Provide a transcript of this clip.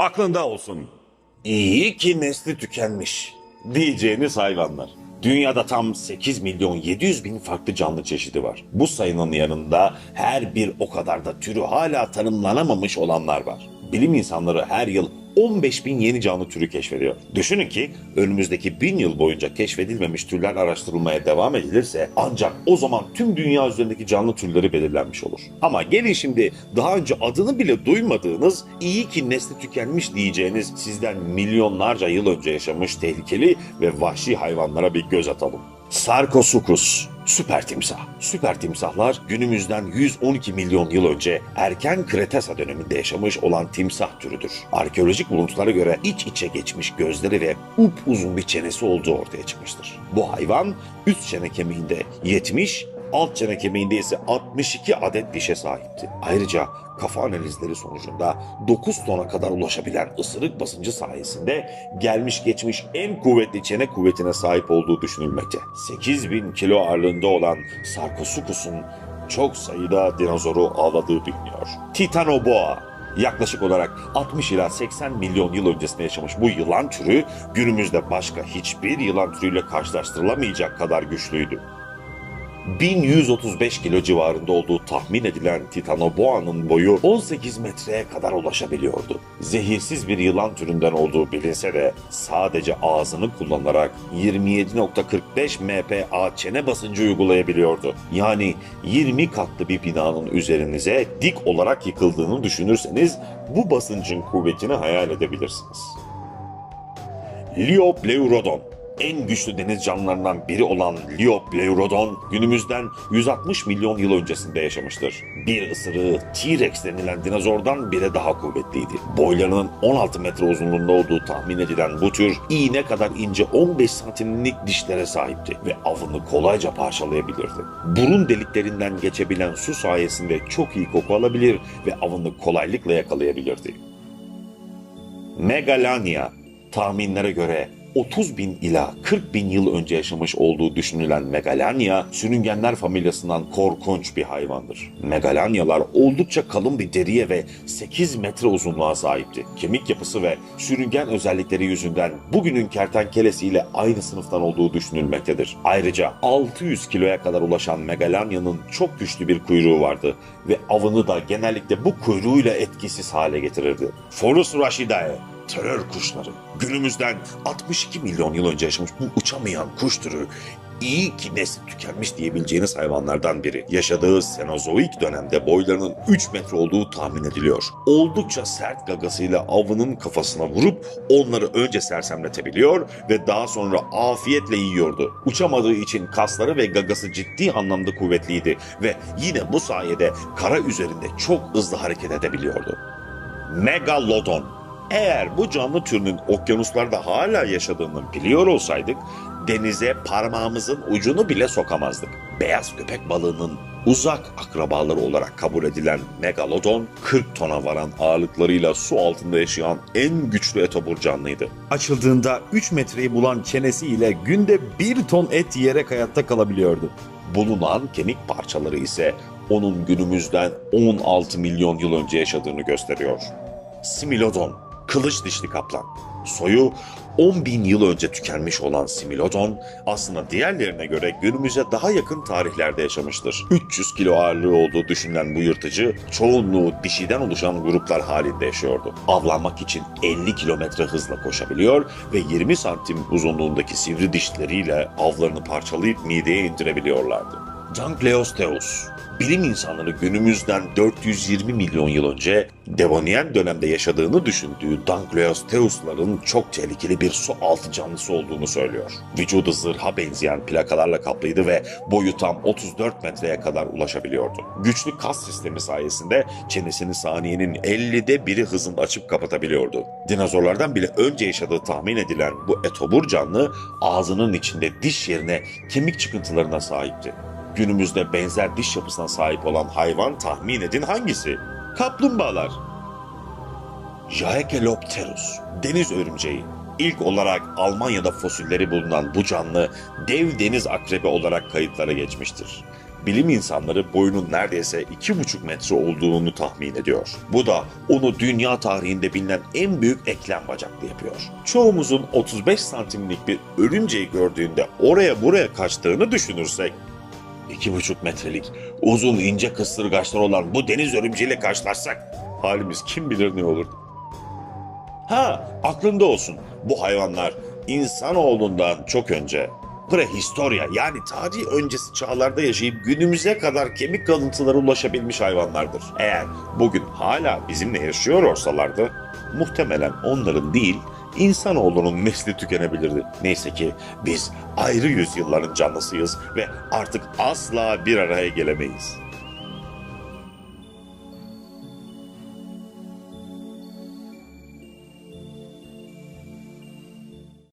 Aklında olsun. İyi ki nesli tükenmiş diyeceğiniz hayvanlar. Dünyada tam 8 milyon 700 bin farklı canlı çeşidi var. Bu sayının yanında her bir o kadar da türü hala tanımlanamamış olanlar var. Bilim insanları her yıl 15 bin yeni canlı türü keşfediyor. Düşünün ki önümüzdeki bin yıl boyunca keşfedilmemiş türler araştırılmaya devam edilirse ancak o zaman tüm dünya üzerindeki canlı türleri belirlenmiş olur. Ama gelin şimdi daha önce adını bile duymadığınız iyi ki nesli tükenmiş diyeceğiniz sizden milyonlarca yıl önce yaşamış tehlikeli ve vahşi hayvanlara bir göz atalım. Sarkosuchus, süper timsah. Süper timsahlar günümüzden 112 milyon yıl önce erken Kretasa döneminde yaşamış olan timsah türüdür. Arkeolojik buluntulara göre iç içe geçmiş gözleri ve upuzun bir çenesi olduğu ortaya çıkmıştır. Bu hayvan üst çene kemiğinde 70, alt çene kemiğinde ise 62 adet dişe sahipti. Ayrıca kafa analizleri sonucunda 9 tona kadar ulaşabilen ısırık basıncı sayesinde gelmiş geçmiş en kuvvetli çene kuvvetine sahip olduğu düşünülmekte. 8000 kilo ağırlığında olan Sarkosuchus'un çok sayıda dinozoru avladığı biliniyor. Titanoboa Yaklaşık olarak 60 ila 80 milyon yıl öncesinde yaşamış bu yılan türü günümüzde başka hiçbir yılan türüyle karşılaştırılamayacak kadar güçlüydü. 1135 kilo civarında olduğu tahmin edilen Titanoboa'nın boyu 18 metreye kadar ulaşabiliyordu. Zehirsiz bir yılan türünden olduğu bilinse de sadece ağzını kullanarak 27.45 MPa çene basıncı uygulayabiliyordu. Yani 20 katlı bir binanın üzerinize dik olarak yıkıldığını düşünürseniz bu basıncın kuvvetini hayal edebilirsiniz. Liopleurodon en güçlü deniz canlılarından biri olan Liopleurodon günümüzden 160 milyon yıl öncesinde yaşamıştır. Bir ısırığı T-Rex denilen dinozordan bile daha kuvvetliydi. Boylarının 16 metre uzunluğunda olduğu tahmin edilen bu tür iğne kadar ince 15 santimlik dişlere sahipti ve avını kolayca parçalayabilirdi. Burun deliklerinden geçebilen su sayesinde çok iyi koku alabilir ve avını kolaylıkla yakalayabilirdi. Megalania tahminlere göre 30 bin ila 40 bin yıl önce yaşamış olduğu düşünülen Megalania, sürüngenler familyasından korkunç bir hayvandır. Megalanyalar oldukça kalın bir deriye ve 8 metre uzunluğa sahipti. Kemik yapısı ve sürüngen özellikleri yüzünden bugünün kertenkelesiyle aynı sınıftan olduğu düşünülmektedir. Ayrıca 600 kiloya kadar ulaşan Megalania'nın çok güçlü bir kuyruğu vardı ve avını da genellikle bu kuyruğuyla etkisiz hale getirirdi. Forus Rashidae terör kuşları. Günümüzden 62 milyon yıl önce yaşamış bu uçamayan kuş türü iyi ki nesli tükenmiş diyebileceğiniz hayvanlardan biri. Yaşadığı Senozoik dönemde boylarının 3 metre olduğu tahmin ediliyor. Oldukça sert gagasıyla avının kafasına vurup onları önce sersemletebiliyor ve daha sonra afiyetle yiyordu. Uçamadığı için kasları ve gagası ciddi anlamda kuvvetliydi ve yine bu sayede kara üzerinde çok hızlı hareket edebiliyordu. Megalodon eğer bu canlı türünün okyanuslarda hala yaşadığını biliyor olsaydık denize parmağımızın ucunu bile sokamazdık. Beyaz köpek balığının uzak akrabaları olarak kabul edilen megalodon 40 tona varan ağırlıklarıyla su altında yaşayan en güçlü etobur canlıydı. Açıldığında 3 metreyi bulan çenesiyle günde 1 ton et yiyerek hayatta kalabiliyordu. Bulunan kemik parçaları ise onun günümüzden 16 milyon yıl önce yaşadığını gösteriyor. Similodon kılıç dişli kaplan. Soyu 10 bin yıl önce tükenmiş olan Similodon aslında diğerlerine göre günümüze daha yakın tarihlerde yaşamıştır. 300 kilo ağırlığı olduğu düşünülen bu yırtıcı çoğunluğu dişiden oluşan gruplar halinde yaşıyordu. Avlanmak için 50 kilometre hızla koşabiliyor ve 20 santim uzunluğundaki sivri dişleriyle avlarını parçalayıp mideye indirebiliyorlardı. Dankleosteus bilim insanları günümüzden 420 milyon yıl önce Devonian dönemde yaşadığını düşündüğü Dankleosteus'ların çok tehlikeli bir su altı canlısı olduğunu söylüyor. Vücudu zırha benzeyen plakalarla kaplıydı ve boyu tam 34 metreye kadar ulaşabiliyordu. Güçlü kas sistemi sayesinde çenesini saniyenin 50'de biri hızında açıp kapatabiliyordu. Dinozorlardan bile önce yaşadığı tahmin edilen bu etobur canlı ağzının içinde diş yerine kemik çıkıntılarına sahipti. Günümüzde benzer diş yapısına sahip olan hayvan tahmin edin hangisi? Kaplumbağalar. Jaekelopterus, deniz örümceği. İlk olarak Almanya'da fosilleri bulunan bu canlı dev deniz akrebi olarak kayıtlara geçmiştir. bilim insanları boyunun neredeyse 2,5 metre olduğunu tahmin ediyor. Bu da onu dünya tarihinde bilinen en büyük eklem bacaklı yapıyor. Çoğumuzun 35 santimlik bir örümceği gördüğünde oraya buraya kaçtığını düşünürsek 2,5 metrelik uzun ince kısırgaçlar olan bu deniz örümceğiyle karşılaşsak halimiz kim bilir ne olurdu. Ha aklında olsun bu hayvanlar insanoğlundan çok önce prehistorya yani tarih öncesi çağlarda yaşayıp günümüze kadar kemik kalıntıları ulaşabilmiş hayvanlardır. Eğer bugün hala bizimle yaşıyor olsalardı muhtemelen onların değil insanoğlunun nesli tükenebilirdi. Neyse ki biz ayrı yüzyılların canlısıyız ve artık asla bir araya gelemeyiz.